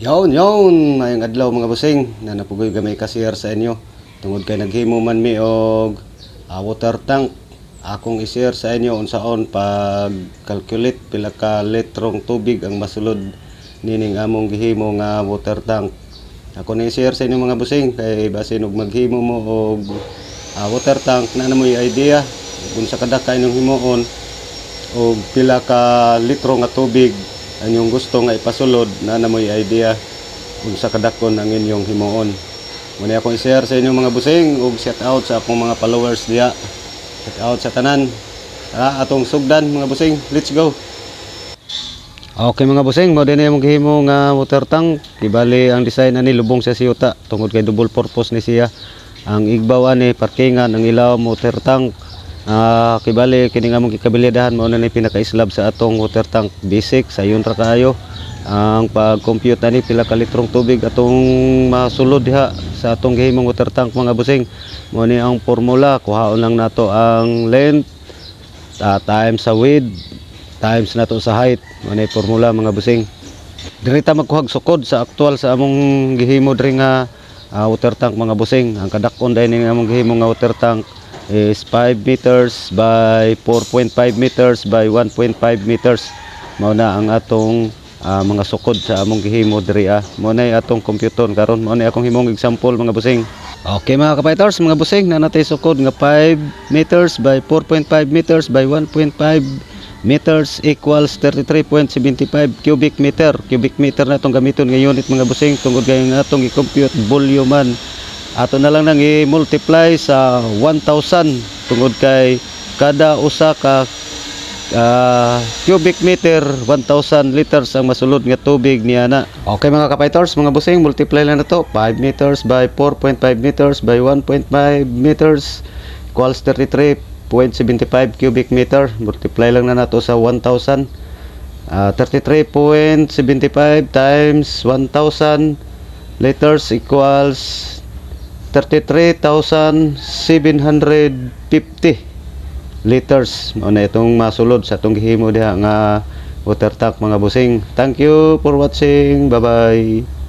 Yon, yon, mayong adlaw mga busing na napugoy gamay ka-share sa inyo. Tungod kay naghimo man mi og ah, water tank. Akong i-share sa inyo unsaon pag calculate pila ka litrong tubig ang masulod nining among gihimo nga water tank. Ako na i-share sa inyo mga busing kay basin og maghimo mo og ah, water tank na na idea kung sa kada kay inyong himuon o pila ka litro nga tubig ang inyong gusto nga ipasulod na na mo'y idea kung sa kadakon ang inyong himuon. Muna akong i-share sa inyong mga busing ug shout out sa akong mga followers diya. Shout out sa tanan. Tara atong sugdan mga busing. Let's go. Okay mga busing, mo din yung gihimo nga water tank. Kibali ang design ani lubong sa siyota tungod kay double purpose ni siya. Ang igbaw ani parkingan ang ilaw water tank. Ah, kibali kini nga mong kikabilidahan mo na ni pinaka-slab sa atong water tank basic sayon ra kaayo. Ang pag-compute ani pila ka litrong tubig atong masulod diha sa atong gihimong water tank mga busing. Mo ni ang formula kuhaon lang nato ang length ah, times sa width times nato sa height. Mo ni formula mga busing. Diri ta magkuhag sukod sa aktual sa among gihimo diri nga ah, water tank mga busing. Ang kadakon dahil ning among gihimo nga water tank is 5 meters by 4.5 meters by 1.5 meters. Mao na ang atong ah, mga sukod sa among gihimo diri ah. Mao na atong computer karon. Mao na akong himong example mga busing. Okay mga kapiters, mga busing na natay sukod nga 5 meters by 4.5 meters by 1.5 meters equals 33.75 cubic meter. Cubic meter na itong gamiton nga unit mga busing tungod kay atong i-compute volume man. Ato na lang nang i-multiply sa 1,000 tungod kay kada usa ka ah, cubic meter 1,000 liters ang masulod nga tubig niya na. Okay mga kapiters, mga busing, multiply lang na to. 5 meters by 4.5 meters by 1.5 meters equals 33.75 cubic meter. Multiply lang na nato sa 1,000. Ah, 33.75 times 1,000 liters equals 33,750 liters. Mao na itong masulod sa itong gihimo diha nga water tank mga busing. Thank you for watching. Bye-bye.